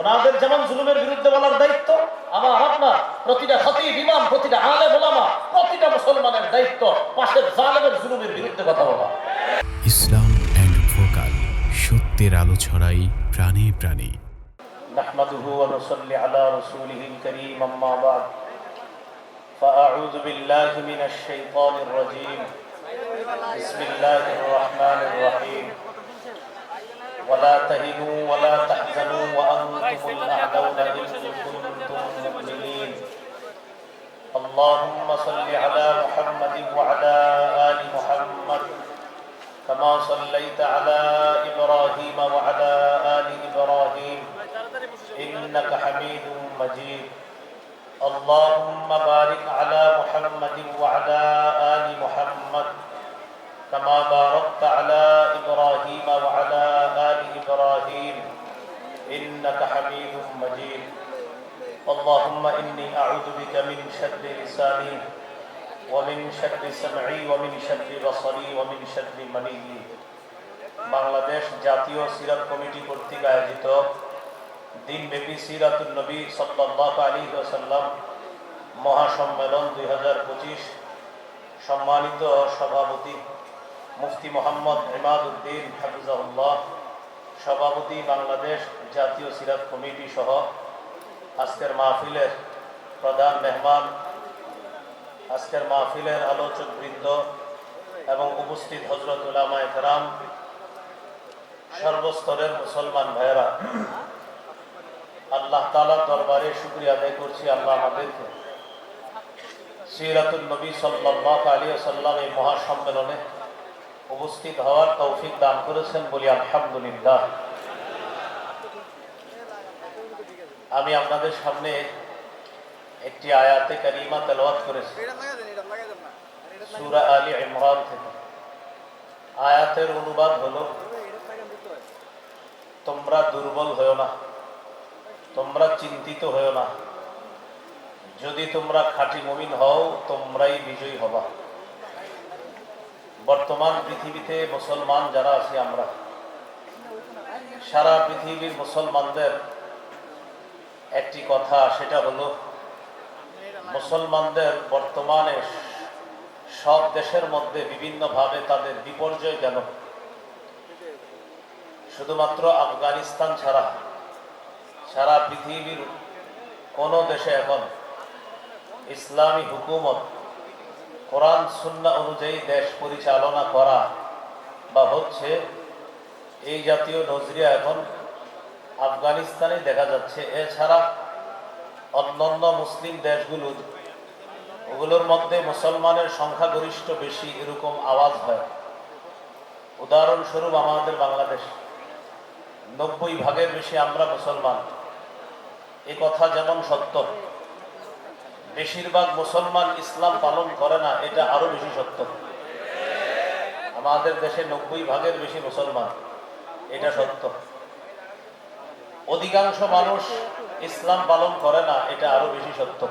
ওনাদের যেমন জুলুমের বিরুদ্ধে বলার দায়িত্ব আমার আপনার প্রতিটা খতিব ইমাম প্রতিটা আলে ওলামা প্রতিটা মুসলমানের দায়িত্ব পাশের জালেমের জুলুমের বিরুদ্ধে কথা বলা ইসলাম অ্যান্ড ভোকাল সত্যের আলো ছড়াই প্রাণে প্রাণে نحمده ونصلي على رسوله الكريم أما بعد فأعوذ بالله من الشيطان الرجيم بسم الله الرحمن الرحيم ولا تهنوا ولا تحزنوا وأنتم الأعلون إن كنتم مؤمنين. اللهم صل على محمد وعلى آل محمد كما صليت على إبراهيم وعلى آل إبراهيم. إنك حميد مجيد. اللهم بارك على محمد وعلى آل محمد كما باركت على إبراهيم وعلى إبراهيم إنك حميد مجيد اللهم إني أعوذ بك من شر لساني ومن شر سمعي ومن شر بصري ومن شر مني বাংলাদেশ জাতীয় সিরাত কমিটি কর্তৃক আয়োজিত দিনব্যাপী সিরাতুল নবী সাল্লাহ আলী ওসাল্লাম মহাসম্মেলন দুই হাজার পঁচিশ সম্মানিত সভাপতি মুফতি মোহাম্মদ ইমাদ উদ্দিন হাফিজাউল্লাহ সভাপতি বাংলাদেশ জাতীয় সিরাত কমিটি সহ আজকের মাহফিলের প্রধান মেহমান, আজকের মাহফিলের আলোচক বৃন্দ এবং উপস্থিত হজরত উলামা একরাম, সর্বস্তরের মুসলমান ভাইয়েরা, আল্লাহ তালার দরবারে শুক্রিয়া আদায় করছি আল্লাহ আমাদেরকে। সিরাতুল নবী সাল্লাহ আলী সাল্লাম এই মহাসম্মেলনে উপস্থিত হওয়ার তৌফিক দান করেছেন বলি আলহামদুলিল্লাহ। আমি আপনাদের সামনে একটি আয়াতে কারিমা তেলাওয়াত করেছি। সূরা আলী ইমরান থেকে। আয়াতের অনুবাদ হলো, তোমরা দুর্বল হয়েও না, তোমরা চিন্তিত হয়েও না। যদি তোমরা খাঁটি মমিন হও, তোমরাই বিজয়ী হবা। বর্তমান পৃথিবীতে মুসলমান যারা আছি আমরা, সারা পৃথিবীর মুসলমানদের একটি কথা, সেটা হলো মুসলমানদের বর্তমানে সব দেশের মধ্যে বিভিন্নভাবে তাদের বিপর্যয় কেন? শুধুমাত্র আফগানিস্তান ছাড়া সারা পৃথিবীর কোনো দেশে এখন ইসলামী হুকুমত কোরআন সুন্না অনুযায়ী দেশ পরিচালনা করা বা হচ্ছে এই জাতীয় নজরিয়া এখন আফগানিস্তানে দেখা যাচ্ছে। এছাড়া অন্যান্য মুসলিম দেশগুলো, ওগুলোর মধ্যে মুসলমানের সংখ্যাগরিষ্ঠ বেশি এরকম আওয়াজ হয়। উদাহরণস্বরূপ আমাদের বাংলাদেশ। নব্বই ভাগের বেশি আমরা মুসলমান। এ কথা যেমন সত্য। বেশিরভাগ মুসলমান ইসলাম পালন করে না, এটা আরও বেশি সত্য। আমাদের দেশে নব্বই ভাগের বেশি মুসলমান, এটা সত্য। অধিকাংশ মানুষ ইসলাম পালন করে না, এটা আরও বেশি সত্য।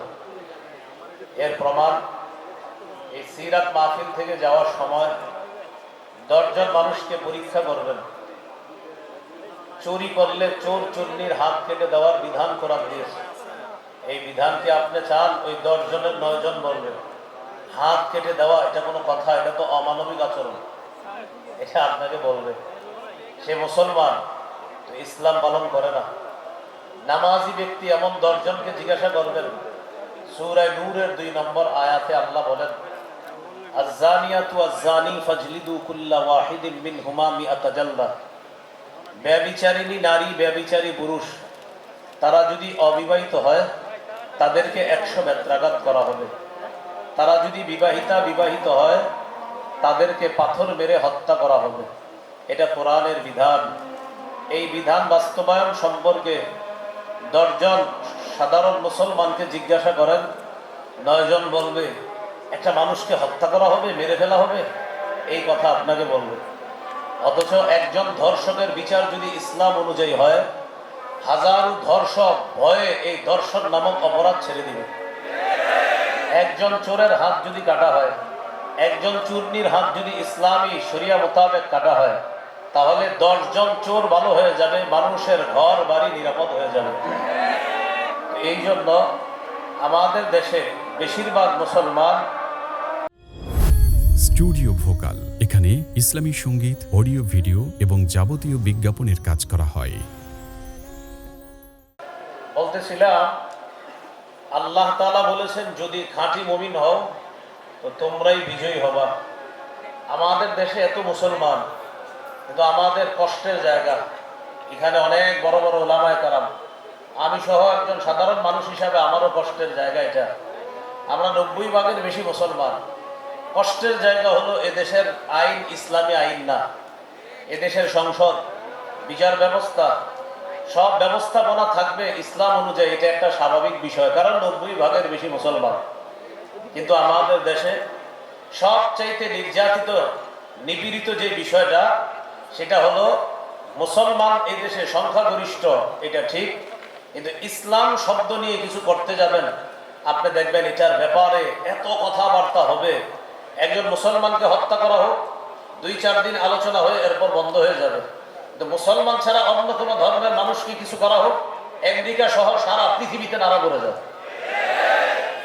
এর প্রমাণ, এই সিরাত মাহফিল থেকে যাওয়ার সময় দশজন মানুষকে পরীক্ষা করবেন। চুরি করলে চোর চুন্নির হাত কেটে দেওয়ার বিধান করা দিয়েছে। এই বিধানকে আপনি চান, ওই দশ জনের নয় জন বলবেন। হাত কেটে দেওয়া, এটা কোনো কথা, এটা তো অমানবিক আচরণ। এটা আপনাকে বলবে। সে মুসলমান ইসলাম পালন করে না। নামাজি ব্যক্তি এমন দশজনকে জিজ্ঞাসা করবেন সুরায় নূরের দুই নম্বর আয়াতে আল্লাহ বলেন মিন নারী, ব্যবিচারী পুরুষ, তারা যদি অবিবাহিত হয় তাদেরকে একশো বেত্রাঘাত করা হবে তারা যদি বিবাহিতা, বিবাহিত হয়, তাদেরকে পাথর মেরে হত্যা করা হবে। এটা কোরআনের বিধান। এই বিধান বাস্তবায়ন সম্পর্কে দশজন সাধারণ মুসলমানকে জিজ্ঞাসা করেন, নয়জন বলবে, একটা মানুষকে হত্যা করা হবে, মেরে ফেলা হবে? এই কথা আপনাকে বলবে। অথচ একজন ধর্ষকের বিচার যদি ইসলাম অনুযায়ী হয় হাজারো ধর্ষক ভয়ে এই ধর্ষণ নামক অপরাধ ছেড়ে দিবে একজন চোরের হাত যদি কাটা হয়, একজন চূর্ণির হাত যদি ইসলামী শরিয়া মোতাবেক কাটা হয়, তাহলে দশজন চোর ভালো হয়ে যাবে, মানুষের ঘর বাড়ি নিরাপদ হয়ে যাবে। এই জন্য আমাদের দেশে বেশিরভাগ মুসলমান স্টুডিও ভোকাল, এখানে ইসলামী সংগীত, অডিও ভিডিও এবং যাবতীয় বিজ্ঞাপনের কাজ করা হয়। বলতেছিলাম, আল্লাহ তাআলা বলেছেন, যদি খাঁটি মমিন হও, তো তোমরাই বিজয়ী হবা। আমাদের দেশে এত মুসলমান, কিন্তু আমাদের কষ্টের জায়গা। এখানে অনেক বড় বড় ওলামায় কারাম। আমি সহ একজন সাধারণ মানুষ হিসাবে আমারও কষ্টের জায়গা এটা। আমরা নব্বই ভাগের বেশি মুসলমান। কষ্টের জায়গা হলো এদেশের আইন, ইসলামী আইন না। এদেশের সংসদ, বিচার ব্যবস্থা সব ব্যবস্থাপনা থাকবে ইসলাম অনুযায়ী, এটা একটা স্বাভাবিক বিষয়, কারণ নব্বই ভাগের বেশি মুসলমান। কিন্তু আমাদের দেশে সবচাইতে নির্যাতিত, নিপীড়িত যে বিষয়টা, সেটা হলো মুসলমান এই দেশে সংখ্যাগরিষ্ঠ, এটা ঠিক, কিন্তু ইসলাম শব্দ নিয়ে কিছু করতে যাবেন। আপনি দেখবেন এটার ব্যাপারে এত কথাবার্তা হবে। একজন মুসলমানকে হত্যা করা হোক, দুই চার দিন আলোচনা হয়ে এরপর বন্ধ হয়ে যাবে। কিন্তু মুসলমান ছাড়া অন্য কোনো ধর্মের মানুষকে কিছু করা হোক, আমেরিকা সহ সারা পৃথিবীতে নাড়া করে যাবে।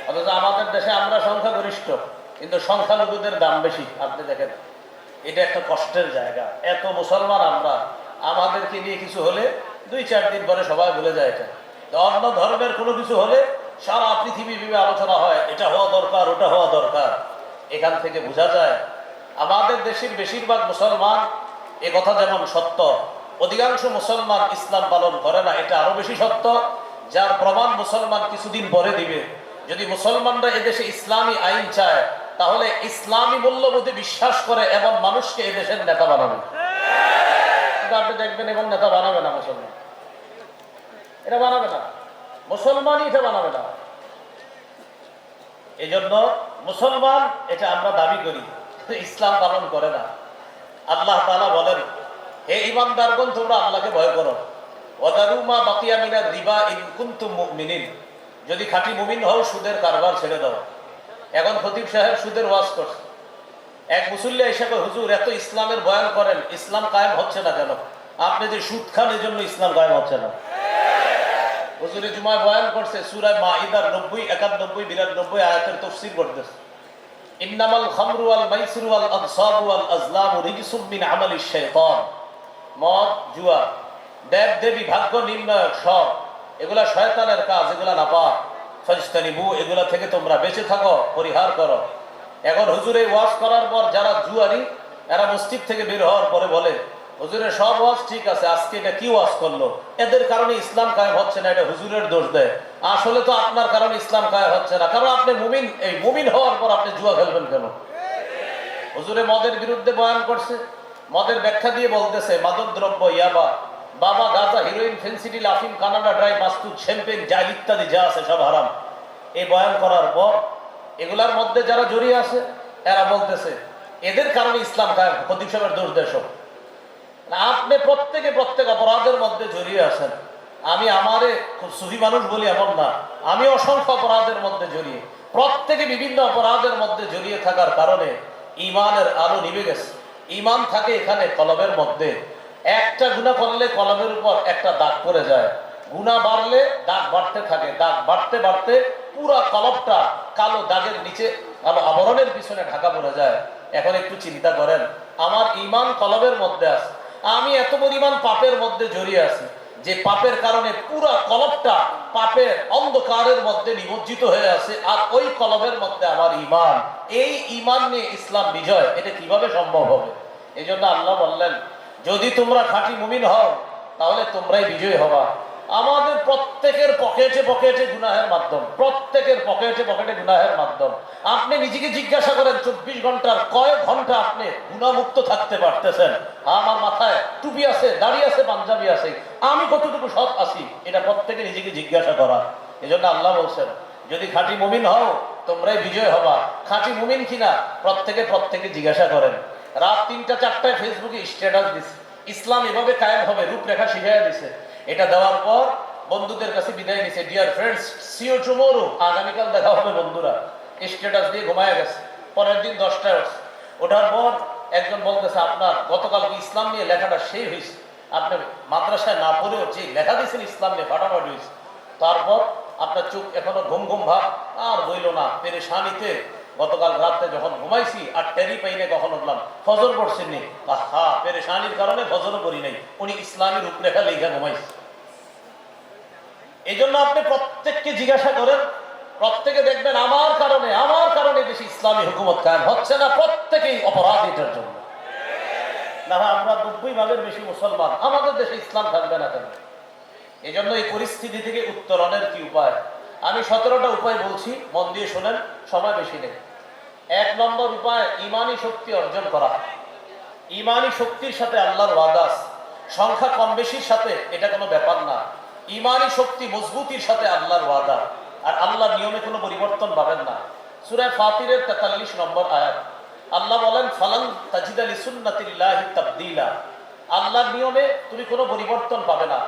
অথচ আমাদের দেশে আমরা সংখ্যাগরিষ্ঠ, কিন্তু সংখ্যালঘুদের দাম বেশি, আপনি দেখেন। এটা একটা কষ্টের জায়গা। এত মুসলমান আমরা, আমাদেরকে নিয়ে কিছু হলে দুই চার দিন পরে সবাই ভুলে যায় এটা। তো অন্য ধর্মের কোনো কিছু হলে সারা পৃথিবী বিবে আলোচনা হয়, এটা হওয়া দরকার, ওটা হওয়া দরকার। এখান থেকে বোঝা যায়, আমাদের দেশের বেশিরভাগ মুসলমান এ কথা যেমন সত্য, অধিকাংশ মুসলমান ইসলাম পালন করে না, এটা আরও বেশি সত্য, যার প্রমাণ মুসলমান কিছুদিন পরে দিবে। যদি মুসলমানরা এদেশে ইসলামী আইন চায়, তাহলে ইসলামী মূল্যবোধে বিশ্বাস করে এবং মানুষকে এদেশের নেতা বানাবে। আপনি দেখবেন এবং নেতা বানাবে না মুসলমান। এটা বানাবে না। মুসলমানই এটা বানাবে না। এই জন্য মুসলমান, এটা আমরা দাবি করি, ইসলাম পালন করে না। আল্লাহ বলেন, হে ইমানদারগণ তোমরা আল্লাহকে ভয় করো। যদি খাঁটি মুমিন হও, সুদের কারবার ছেড়ে দাও। এখন খতিব সাহেব সুদের ওয়াজ করছে। এক মুসল্লি হিসাবে হুজুর, এত ইসলামের বয়ান করেন, ইসলাম কায়েম হচ্ছে না কেন? আপনি যে সুদ খান এই জন্য ইসলাম কায়েম হচ্ছে না। হুজুরে জুমায় বয়ান করছে সুরায় মাইদার নব্বই, একানব্বই, বিরানব্বই আয়াতের তফসির করতেছে ইন্নামাল মদ, জুয়া ভাগ্য নির্ণায়ক এগুলা শয়তানের কাজ, এগুলা থেকে তোমরা বেঁচে থাকো, পরিহার করো। এখন হুজুরে ওয়াশ করার পর যারা জুয়ারি এরা মসজিদ থেকে বের হওয়ার পরে বলে হুজুরের সব ওয়াজ ঠিক আছে আজকে এটা কি ওয়াজ করল? এদের কারণে ইসলাম কায়েম হচ্ছে না এটা হুজুরের দোষ দেয়। আসলে তো আপনার কারণে ইসলাম কায়েম হচ্ছে না কারণ আপনি মুমিন এই মুমিন হওয়ার পর আপনি জুয়া খেলবেন কেন? হুজুরে মদের বিরুদ্ধে বয়ান করছে মদের ব্যাখ্যা দিয়ে বলতেছে মাদক দ্রব্য ইয়াবা বাবা গাজা হিরোইন ফেন্সিডি লাফিম কানাডা ড্রাই মাস্তুদ শ্যাম্পেন যা ইত্যাদি যা আছে সব হারাম। এই বয়ান করার পর এগুলার মধ্যে যারা জড়িয়ে আছে এরা বলতেছে এদের কারণে ইসলাম কায়েম খতিব সাহেবের দোষ না, আপনি প্রত্যেকে প্রত্যেক অপরাধের মধ্যে জড়িয়ে আছেন। আমি আমারে খুব সুখী মানুষ বলি এমন না। আমি অসংখ্য অপরাধের মধ্যে জড়িয়ে, প্রত্যেকে বিভিন্ন অপরাধের মধ্যে জড়িয়ে থাকার কারণে ইমানের আলো নিভে গেছে। ইমান থাকে এখানে কলবের মধ্যে। একটা গুণা করলে কলমের উপর একটা দাগ পড়ে যায়। গুণা বাড়লে দাগ বাড়তে থাকে। দাগ বাড়তে বাড়তে পুরা কলবটা কালো দাগের নিচে, কালো আবরণের পিছনে ঢাকা পড়ে যায়। এখন একটু চিন্তা করেন, আমার ইমান কলবের মধ্যে আছে। আমি এত পরিমাণ পাপের মধ্যে জড়িয়ে আছি, যে পাপের কারণে পুরো কলবটা পাপের অন্ধকারের মধ্যে নিমজ্জিত হয়ে আছে, আর ওই কলবের মধ্যে আমার ইমান এই ইমান নিয়ে ইসলাম বিজয়, এটা কীভাবে সম্ভব হবে? এই জন্য আল্লাহ বললেন, যদি তোমরা খাঁটি মুমিন হও, তাহলে তোমরাই বিজয়ী হবা। আমাদের প্রত্যেকের পকেটে পকেটে গুনাহের মাধ্যম। প্রত্যেকের পকেটে পকেটে গুনাহের মাধ্যম। আপনি নিজেকে জিজ্ঞাসা করেন, চব্বিশ ঘণ্টার কয়েক ঘণ্টা আপনি গুণামুক্ত থাকতে পারতেছেন? আমার মাথায় টুপি আছে, দাড়ি আছে, পাঞ্জাবি আছে। আমি কতটুকু সৎ আছি? এটা প্রত্যেকে নিজেকে জিজ্ঞাসা করা এজন্য আল্লাহ বলছেন, যদি খাঁটি মুমিন হও, তোমরাই বিজয় হবা। খাঁটি মুমিন কিনা? প্রত্যেকে প্রত্যেকে জিজ্ঞাসা করেন। রাত তিনটা, চারটায় ফেসবুকে স্ট্যাটাস দিছে। ইসলাম এভাবে কায়েম হবে, রূপরেখা শিখাইয়া দিছে। এটা দেওয়ার পর বন্ধুদের কাছে বিদায় নিছে ডিয়ার ফ্রেন্ডস সিও টুমোরো আগামীকাল দেখা হবে বন্ধুরা। স্ট্যাটাস দিয়ে ঘুমায় গেছে। পরের দিন দশটায় উঠছে। ওঠার পর একজন বলতেছে, আপনার গতকাল ইসলাম নিয়ে লেখাটা সেই হয়েছে। আপনি মাদ্রাসায় না পড়েও যে লেখা দিয়েছেন, ইসলাম নিয়ে ফাটাফাটি হয়েছে। তারপর আপনার চোখ এখনও ঘুম ঘুম ভাব। আর বইল না। পেরে পেরেশানিতে গতকাল রাতে যখন ঘুমাইছি আর টেরি পাইনে কখন উঠলাম। ফজর পড়ছেন নি। হা পেরেশানির কারণে ফজরও করি নাই। উনি ইসলামী রূপরেখা লেখা ঘুমাইছে। এই জন্য আপনি প্রত্যেককে জিজ্ঞাসা করেন, প্রত্যেকে দেখবেন আমার কারণে আমার কারণে দেশে ইসলামী হুকুমত কায়েম হচ্ছে না প্রত্যেকেই অপরাধ এটার জন্য। না, আমরা নব্বই ভাগের বেশি মুসলমান, আমাদের দেশে ইসলাম থাকবে না কেন? এই জন্য এই পরিস্থিতি থেকে উত্তরণের কি উপায়? আমি সতেরোটা উপায় বলছি, মন দিয়ে শোনেন, সময় বেশি নেই। এক নম্বর উপায়, ইমানি শক্তি অর্জন করা। ইমানি শক্তির সাথে আল্লাহর ওয়াদাস সংখ্যা কম বেশির সাথে এটা কোনো ব্যাপার না। ইমানি শক্তি মজবুতির সাথে আল্লাহর ওয়াদা। আর আল্লাহ নিয়মে কোনো পরিবর্তন পাবেন না। সুরায় ফাতিরের তেতাল্লিশ নম্বর আয়াত। আল্লাহ বলেন, ফালান তাজিদ আলী সুন্নাতিল্লাহি তাবদিলা। আল্লাহর নিয়মে তুমি কোনো পরিবর্তন পাবে না।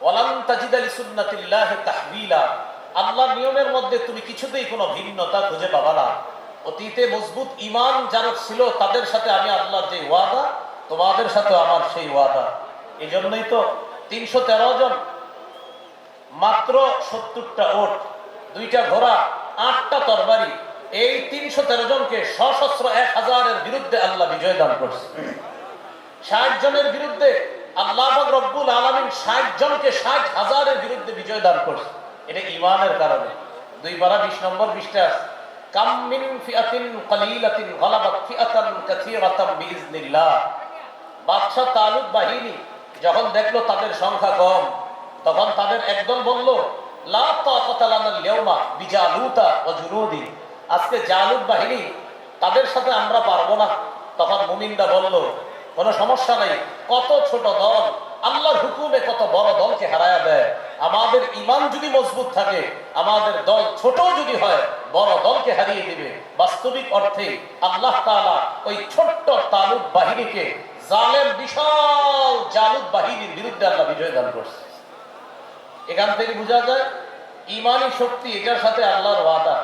ওয়ালান তাজিদ আলী সুন্নাতিল্লাহি তাহবিলা। আল্লাহর নিয়মের মধ্যে তুমি কিছুতেই কোনো ভিন্নতা খুঁজে পাবা না। অতীতে মজবুত ইমান যারা ছিল, তাদের সাথে আমি আল্লাহর যে ওয়াদা, তোমাদের সাথে আমার সেই ওয়াদা। এই জন্যই তো তিনশো তেরো জন মাত্র সত্তরটা ওট, দুইটা ঘোড়া, আটটা তরবারি, এই তিনশো তেরো জনকে সশস্ত্র এক হাজারের বিরুদ্ধে আল্লাহ বিজয় দান করছে। ষাট জনের বিরুদ্ধে আল্লাহ রব্বুল আলমিন ষাট জনকে ষাট হাজারের বিরুদ্ধে বিজয় দান করছে। এটা ইমানের কারণে। দুই বারা বিশ নম্বর বিশটা আছে। কাম মিন কালিলাতিন গালাবাত ফিআতান কাসীরাতাম বিইজনিল্লাহ বাদশাহ তালুক বাহিনী যখন দেখল তাদের সংখ্যা কম তখন তাদের একদল বলল আমাদের ইমান যদি মজবুত থাকে, আমাদের দল ছোট যদি হয়, বড় দলকে হারিয়ে দিবে। বাস্তবিক অর্থে আল্লাহ ওই ছোট্ট তালুক বাহিনীকে জালের বিশাল জালুক বাহিনীর বিরুদ্ধে আল্লাহ বিজয় দান করছে। এখান থেকে বোঝা যায়, ইমানি শক্তি এটার সাথে আল্লাহর ওয়াদা।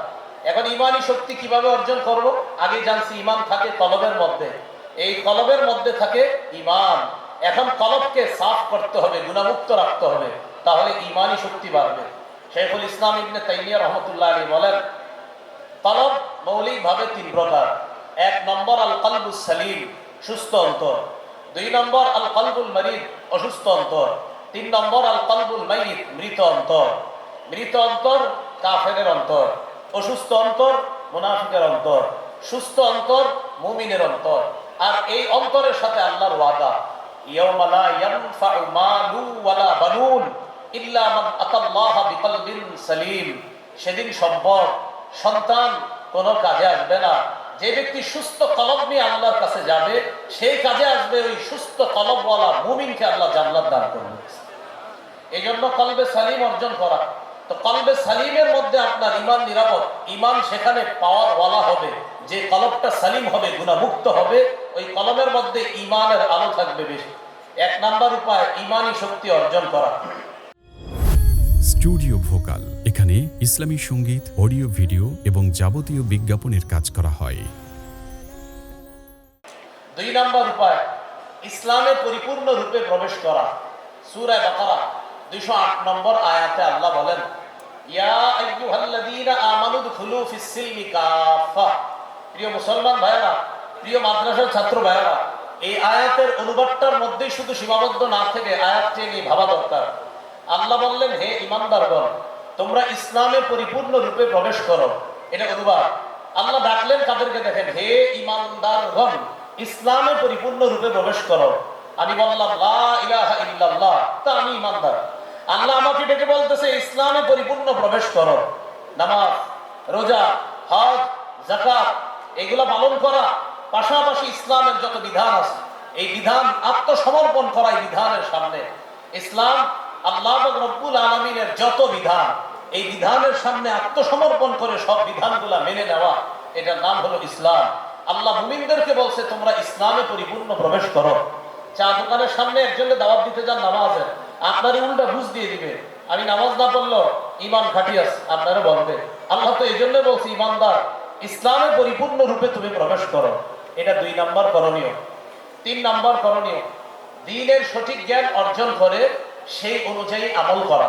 এখন ইমানি শক্তি কীভাবে অর্জন করব? আগে জানছি ইমান থাকে কলবের মধ্যে। এই কলবের মধ্যে থাকে ইমান। এখন কলবকে সাফ করতে হবে, গুণামুক্ত রাখতে হবে, তাহলে ইমানি শক্তি বাড়বে। শেখুল ইসলাম ইবনে তাইমিয়া রহমতুল্লাহ আলী বলেন, কলব মৌলিকভাবে তিন প্রকার। এক নম্বর আল কলবুল সালিম, সুস্থ অন্তর। দুই নম্বর আল কলবুল মরিদ, অসুস্থ অন্তর। তিন নম্বর আল কলবুল মাইদ মৃত অন্তর। মৃত অন্তর, কাফেরের অন্তর। অসুস্থ অন্তর, মুনাফিকের অন্তর। সুস্থ অন্তর, মুমিনের অন্তর। আর এই অন্তরের সাথে আল্লাহর ওয়াদা। ইয়াউমা লা ইয়ানফাউ মালু ওয়ালা বানুন ইল্লা মান আতাল্লাহ বিকলবিন সালিম। সেদিন সম্পদ সন্তান কোনো কাজে আসবে না। যে ব্যক্তি সুস্থ কলব নিয়ে আল্লাহর কাছে যাবে, সেই কাজে আসবে ওই সুস্থ কলবওয়ালা মুমিনকে আল্লাহ জান্নাত দান করবে। এই জন্য কলবে সালিম অর্জন করা। তো কলবে সালিমের মধ্যে আপনার ইমান নিরাপদ। ইমান সেখানে পাওয়ার ওয়ালা হবে। যে কলবটা সালিম হবে গুণামুক্ত হবে ওই কলমের মধ্যে ইমানের আলো থাকবে বেশি। এক নাম্বার উপায় ইমানি শক্তি অর্জন করা। স্টুডিও ভোকাল এখানে ইসলামী সংগীত অডিও ভিডিও এবং যাবতীয় বিজ্ঞাপনের কাজ করা হয়। দুই নাম্বার উপায় ইসলামে পরিপূর্ণ রূপে প্রবেশ করা। সূরায়ে বাকারা। 208 নম্বর আয়াতে আল্লাহ মুসলমান মাদ্রাসার ছাত্র এই আয়াতের অনুবাদটার শুধু সীমাবদ্ধ না থেকে আল্লাহ বললেন, হে ইমানদারগণ, তোমরা ইসলামে পরিপূর্ণ রূপে প্রবেশ করো। এটা অনুবাদ। আল্লাহ ডাকলেন তাদেরকে দেখেন, হে ইমানদারগণ, ইসলামে পরিপূর্ণ রূপে প্রবেশ করো। আমি বললাম, লা ইলাহা ইল্লাল্লাহ। তা আমি ইমানদার। আল্লাহ আমাকে ডেকে বলতেছে, ইসলামে পরিপূর্ণ প্রবেশ করো। নামাজ, রোজা, হজ জাকাত এগুলো পালন করা পাশাপাশি ইসলামের যত বিধান আছে, এই বিধান আত্মসমর্পণ করা বিধানের সামনে। ইসলাম আল্লাহ রব্বুল আলমিনের যত বিধান, এই বিধানের সামনে আত্মসমর্পণ করে সব বিধানগুলা মেনে নেওয়া, এটার নাম হলো ইসলাম। আল্লাহ মুমিনদেরকে বলছে, তোমরা ইসলামে পরিপূর্ণ প্রবেশ করো। চা দোকানের সামনে একজনকে দাওয়াত দিতে যান নামাজের। আপনারই উল্টা বুঝ দিয়ে দিবে। আমি নামাজ না পড়ল, ইমান খাটিয়াস আপনারা বলবে আল্লাহ তো এই জন্য বলছে, ইমানদার, ইসলামে পরিপূর্ণ রূপে তুমি প্রবেশ করো। এটা দুই নম্বর করণীয়। তিন নম্বর করণীয়, দিনের সঠিক জ্ঞান অর্জন করে সেই অনুযায়ী আমল করা।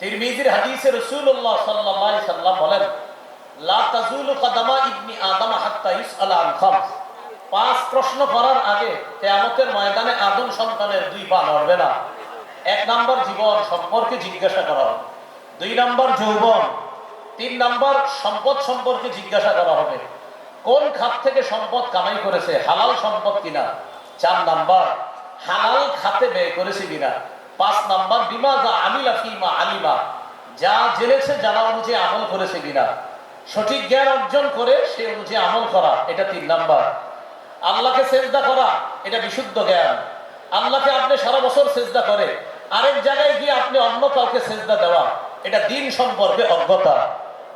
তিরমিজির হাদিসে রাসূলুল্লাহ সাল্লাল্লাহু আলাইহি সাল্লাম বলেন, লা তাজুলু কদামা ইবনি আদম হাত্তা ইসআলা আন খামস। পাঁচ প্রশ্ন করার আগে কিয়ামতের ময়দানে আদম সন্তানের দুই পা নড়বে না। এক নাম্বার জীবন সম্পর্কে জিজ্ঞাসা করা হবে। দুই নাম্বার যৌবন, তিন নাম্বার সম্পদ সম্পর্কে জিজ্ঞাসা করা হবে। কোন খাত থেকে সম্পদ কামাই করেছে, হালাল সম্পদ কিনা? চার নাম্বার, হালাল খাতে ব্যয় করেছে কিনা? পাঁচ নাম্বার, বিমা যা আমিলা ফিমা আলিমা, যা জেনেছে জানা অনুযায়ী আমল করেছে কিনা? সঠিক জ্ঞান অর্জন করে সে অনুযায়ী আমল করা, এটা তিন নাম্বার। আল্লাহকে সেজদা করা, এটা বিশুদ্ধ জ্ঞান। আল্লাহকে আপনি সারা বছর সেজদা করে, আরেক জায়গায় গিয়ে আপনি অন্য কাউকে সেজদা দেওয়া, এটা দিন সম্পর্কে অজ্ঞতা।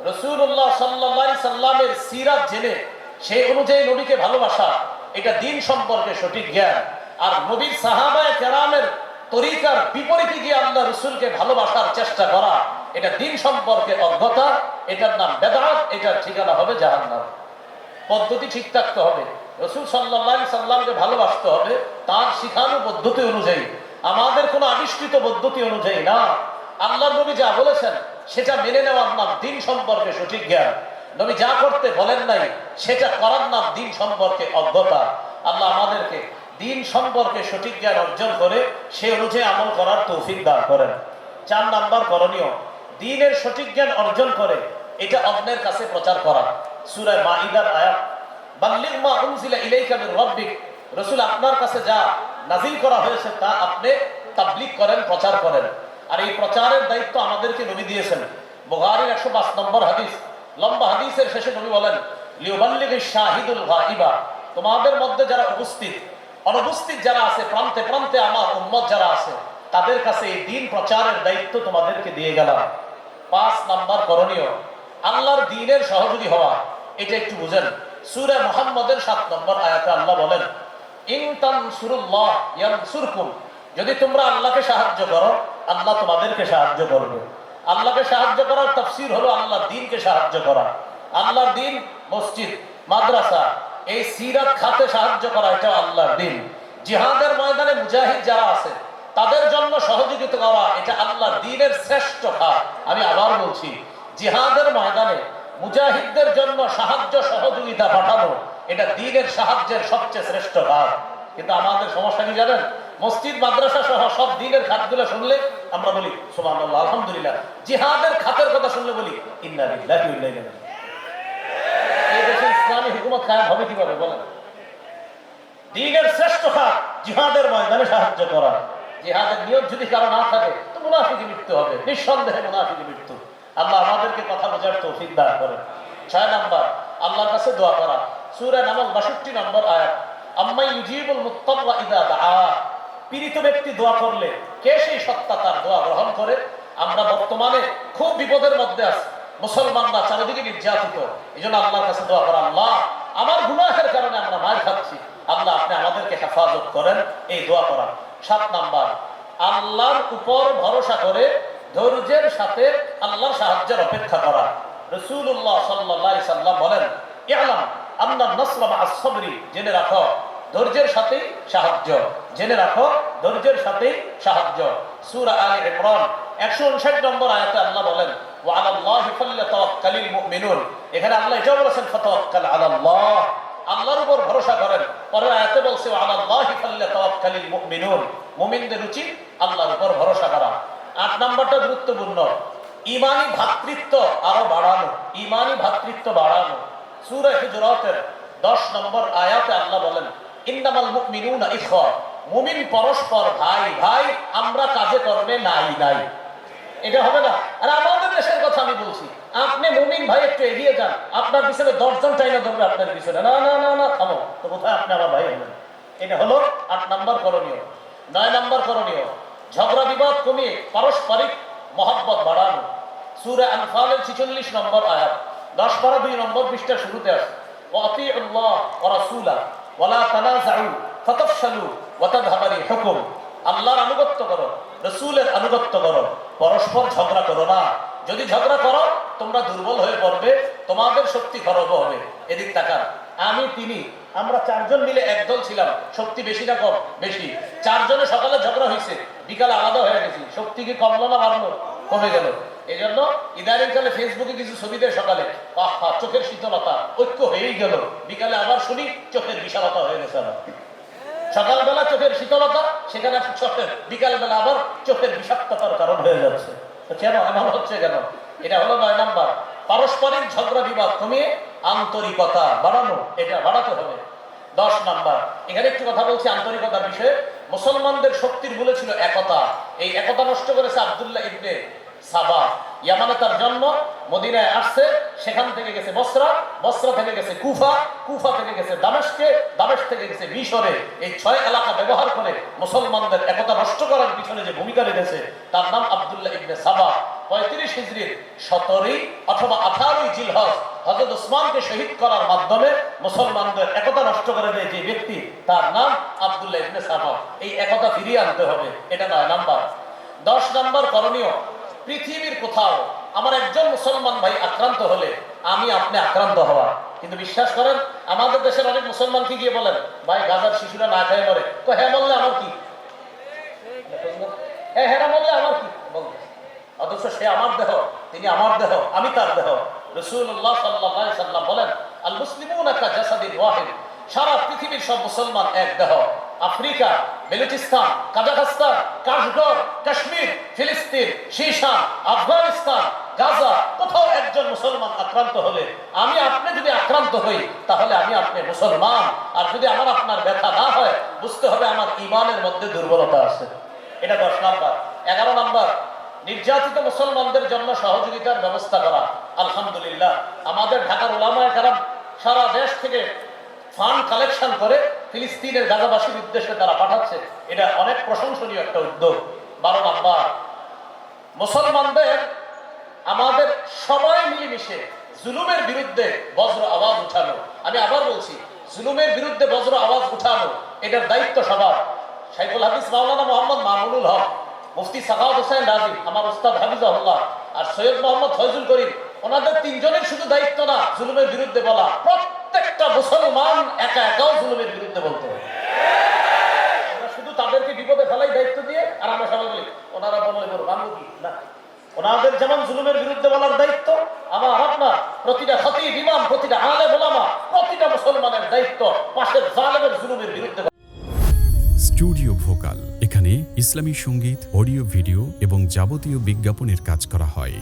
রসুল্লাহ সাল্লা সাল্লামের সিরাত জেনে, সেই অনুযায়ী নবীকে ভালোবাসা, এটা দিন সম্পর্কে সঠিক জ্ঞান। আর নবীর সাহাবায় কেরামের তরিকার বিপরীতে গিয়ে আল্লাহ রসুলকে ভালোবাসার চেষ্টা করা, এটা দিন সম্পর্কে অজ্ঞতা, এটার নাম বেদাত, এটার ঠিকানা হবে জাহান্নাম। পদ্ধতি ঠিক থাকতে হবে। রসুল সাল্লাহ সাল্লামকে ভালোবাসতে হবে, তার শিখানো পদ্ধতি অনুযায়ী, আমাদের কোনো আবিষ্কৃত পদ্ধতি অনুযায়ী না। আল্লাহ নবী যা বলেছেন, সেটা মেনে নেওয়ার নাম দিন সম্পর্কে সঠিক জ্ঞান। নবী যা করতে বলেন নাই, সেটা করার নাম দিন সম্পর্কে অজ্ঞতা। আল্লাহ আমাদেরকে দিন সম্পর্কে সঠিক জ্ঞান অর্জন করে, সে অনুযায়ী আমল করার তৌফিক দান করেন। চার নাম্বার করণীয়, দিনের সঠিক জ্ঞান অর্জন করে, এটা অন্যের কাছে প্রচার করা। সুরায় মাইদার আয়াত আপনার কাছে যা নাজিল করা হয়েছে তা আপনি করেন, প্রচার করেন। আর এই প্রচারের দায়িত্ব আমাদেরকে নবী দিয়েছেন। বুখারীর 105 নম্বর হাদিস, লম্বা হাদিসের শেষে নবী বলেন শাহিদুল তোমাদের মধ্যে যারা উপস্থিত, অনুপস্থিত যারা আছে, প্রান্তে প্রান্তে আমার উম্মত যারা আছে, তাদের কাছে এই দিন প্রচারের দায়িত্ব তোমাদেরকে দিয়ে গেলাম। পাঁচ নাম্বার করণীয়, আল্লাহর দিনের সহযোগী হওয়া। এটা একটু বুঝেন। সুরে মোহাম্মদের সাত নম্বর আয়াতে আল্লাহ বলেন ইনতান সুরুল্লাহ ইয়ানসুরকুম যদি তোমরা আল্লাহকে সাহায্য করো, আল্লাহ তোমাদেরকে সাহায্য করবে। আল্লাহকে সাহায্য করার তফসির হলো আল্লাহর দিনকে সাহায্য করা। আল্লাহর দিন মসজিদ, মাদ্রাসা, এই সিরাত খাতে সাহায্য করা, এটা আল্লাহর দিন। জিহাদের ময়দানে মুজাহিদ যারা আছে, তাদের জন্য সহযোগিতা করা, এটা আল্লাহর দিনের শ্রেষ্ঠ খাত। আমি আবার বলছি, জিহাদের ময়দানে মুজাহিদদের জন্য সাহায্য সহযোগিতা পাঠানো এটা দিনের সাহায্যের সবচেয়ে শ্রেষ্ঠ কাজ কিন্তু আমাদের সমস্যা কি জানেন? মসজিদ, মাদ্রাসা সহ সব দিনের খাতগুলো শুনলে আমরা বলি সোমান আলহামদুলিল্লাহ। জিহাদের খাতের কথা শুনলে বলি ইসলামী হুকুমত হবে কীভাবে বলেন? শ্রেষ্ঠ খাত জিহাদের ময়দানে সাহায্য করা। জিহাদের নিয়ম যদি কারও না থাকে, তো মুনাফিকে মৃত্যু হবে, নিঃসন্দেহে মুনাফিকে মৃত্যু। আল্লাহ আমাদেরকে কথা বোঝার তৌফিক দান করেন। ছয় নাম্বার, আল্লাহর কাছে দোয়া করা। সূরা নামল 62 নম্বর আয়াত। আম্মাই ইউজিবুল মুত্তাল্লা ইদা দাআ। পীড়িত ব্যক্তি দোয়া করলে কে সেই সত্তা তার দোয়া গ্রহণ করে? আমরা বর্তমানে খুব বিপদের মধ্যে আছি। মুসলমানরা চারিদিকে নির্যাতিত। এই জন্য আল্লাহর কাছে দোয়া করা, আল্লাহ, আমার গুনাহের কারণে আমরা মার খাচ্ছি। আল্লাহ, আপনি আমাদেরকে হেফাজত করেন। এই দোয়া করা। সাত নাম্বার, আল্লাহর উপর ভরসা করে ধৈর্যের সাথে আল্লাহর সাহায্যের অপেক্ষা করা। রসুল্লাহ সাল্লাহ সাল্লাম বলেন, ইয়ালাম আল্লাহ নসলাম আসবরি জেনে রাখো, ধৈর্যের সাথে সাহায্য। জেনে রাখো, ধৈর্যের সাথে সাহায্য। সূরা আলে ইমরান 159 নম্বর আয়াতে আল্লাহ বলেন, ওয়া আলাল্লাহি ফাল্যাতাওয়াক্কালিল মুমিনুন এখানে আল্লাহ এটাও বলেছেন, ফাতাওয়াক্কাল আলাল্লাহ আল্লাহর উপর ভরসা করেন। পরের আয়াতে বলছে মুমিনুন মুমিনদের উচিত আল্লাহর উপর ভরসা করা। আট নম্বরটা গুরুত্বপূর্ণ। ইমানি ভ্রাতৃত্ব আরও বাড়ানো, ইমানি ভ্রাতৃত্ব বাড়ানো। সূরা হিজরাতের 10 নম্বর আয়াতে আল্লাহ বলেন, ইন্নামাল মুমিনুনা ইখওয়া। মুমিন পরস্পর ভাই ভাই, আমরা কাজে কর্মে নাই নাই। এটা হবে না। আর আমাদের দেশের কথা আমি বলছি, আপনি মুমিন ভাই একটু এগিয়ে যান, আপনার পিছনে দশজন চাইনা ধরবে আপনার পিছনে। না না না না, থামো, তো কোথায় আপনি আমার ভাই হবেন এটা হলো আট নম্বর করণীয়। নয় নম্বর করণীয় ঝগড়া বিবাদ কমিয়ে পারস্পরিক মহব্বত বাড়ানো। সুরে আনফালের ছিচল্লিশ নম্বর আয়াত। দশ বারো দুই নম্বর পৃষ্ঠার শুরুতে আছে অতি আল্লাহ রাসূলা ওয়ালা তানাজাউ ফাতাফশালু ওয়া তাযহাবা রিহুকুম আল্লাহর আনুগত্য করো, রসুলের আনুগত্য করো। পরস্পর ঝগড়া করো না। যদি ঝগড়া করো, তোমরা দুর্বল হয়ে পড়বে, তোমাদের শক্তি খরব হবে। এদিক তাকান। আমি, তিনি, আমরা চারজন মিলে একদল ছিলাম। শক্তি বেশি না কম? বেশি। চারজনে সকালে ঝগড়া হয়েছে বিকালে আলাদা হয়ে গেছি শক্তি কি কমলো না বাড়লো কমে গেল। এই জন্য ইদানিং কালে ফেসবুকে কিছু ছবি দেয় সকালে। আহা, চোখের শীতলতা। ঐক্য হয়েই গেল। বিকালে আবার শুনি চোখের বিশালতা হয়ে গেছে আমার সকালবেলা চোখের শীতলতা, সেখানে চোখের বিকালবেলা আবার চোখের বিষাক্ততার কারণ হয়ে যাচ্ছে। কেন? এমন হচ্ছে কেন? এটা হলো নয় নাম্বার। পারস্পরিক ঝগড়া বিবাদ কমিয়ে আন্তরিকতা বাড়ানো, এটা বাড়াতে হবে। দশ নাম্বার। এখানে একটু কথা বলছি আন্তরিকতার বিষয়ে। মুসলমানদের শক্তির মূলে ছিল একতা। এই একতা নষ্ট করেছে আবদুল্লাহ ইবনে সাবা। ইয়ামানে তার জন্ম মদিনায় আসছে, সেখান থেকে গেছে বসরা বসরা থেকে গেছে কুফা কুফা থেকে গেছে দামেশকে, দামেশ থেকে গেছে মিশরে। এই ছয় এলাকা ব্যবহার করে মুসলমানদের একতা নষ্ট করার পিছনে যে ভূমিকা রেখেছে, তার নাম আব্দুল্লাহ ইবনে সাবা। পঁয়ত্রিশ হিজড়ির সতেরোই অথবা আঠারোই জিলহজ হজরত ওসমানকে শহীদ করার মাধ্যমে মুসলমানদের একতা নষ্ট করে দেয় যে ব্যক্তি, তার নাম আব্দুল্লাহ ইবনে সাবা এই একতা ফিরিয়ে আনতে হবে, এটা নয় নাম্বার। দশ নাম্বার করণীয়, পৃথিবীর কোথাও আমার একজন মুসলমান ভাই আক্রান্ত হলে আমি আপনি আক্রান্ত হওয়া। কিন্তু বিশ্বাস করেন, আমাদের দেশের অনেক মুসলমান কি গিয়ে বলেন, ভাই, গাজার শিশুরা না খেয়ে মরে। তো হ্যাঁ বললে আমার কি? হ্যাঁ হ্যাঁ বললে আমার কি? বলবে অথচ সে আমার দেহ, তিনি আমার দেহ, আমি তার দেহ। সাল্লাম বলেন আল জাসাদিন ওয়াহিদ। সারা পৃথিবীর সব মুসলমান এক দেহ। আফ্রিকা, বেলুচিস্তান, কাজাখস্তান কাশ্মীর, ফিলিস্তিন আফগানিস্তান, গাজা, কোথাও একজন মুসলমান আক্রান্ত হলে আমি আপনি যদি আক্রান্ত হই, তাহলে আমি আপনি মুসলমান। আর যদি আমার আপনার ব্যথা না হয়, বুঝতে হবে আমার ইমানের মধ্যে দুর্বলতা আছে। এটা দশ নাম্বার। এগারো নাম্বার নির্যাতিত মুসলমানদের জন্য সহযোগিতার ব্যবস্থা করা। আলহামদুলিল্লাহ। আমাদের ঢাকার ওলামায় কারাম সারা দেশ থেকে ফান্ড কালেকশন করে ফিলিস্তিনের গাজাবাসীর উদ্দেশ্যে তারা পাঠাচ্ছে। এটা অনেক প্রশংসনীয় একটা উদ্যোগ। বারো নাম্বার, মুসলমানদের, আমাদের সবাই মিলেমিশে জুলুমের বিরুদ্ধে বজ্র আওয়াজ উঠানো। আমি আবার বলছি, জুলুমের বিরুদ্ধে বজ্র আওয়াজ উঠানো, এটার দায়িত্ব সবার। সাইফুল হাফিজ মাওলানা মোহাম্মদ মামুনুল হক মুফতি সাকাউদ হোসেন রাজি, আমার উস্তাদ হাফিজাহুল্লাহ আর সৈয়দ মোহাম্মদ ফয়জুল করিম, ওনাদের তিনজনের শুধু দায়িত্ব না, জুলুমের বিরুদ্ধে বলা, প্রত্যেকটা মুসলমান একা একাও জুলুমের বিরুদ্ধে বলতে শুধু তাদেরকে বিপদে ফেলাই দায়িত্ব দিয়ে, আর আমরা সবাই ওনারা না। ওনাদের যেমন জুলুমের বিরুদ্ধে বলার দায়িত্ব, আমার আপনার প্রতিটা খতি বিমান প্রতিটা আলে বোলামা প্রতিটা মুসলমানের দায়িত্ব পাশের জালেমের জুলুমের বিরুদ্ধে স্টুডিও ইসলামী সংগীত অডিও ভিডিও এবং যাবতীয় বিজ্ঞাপনের কাজ করা হয়।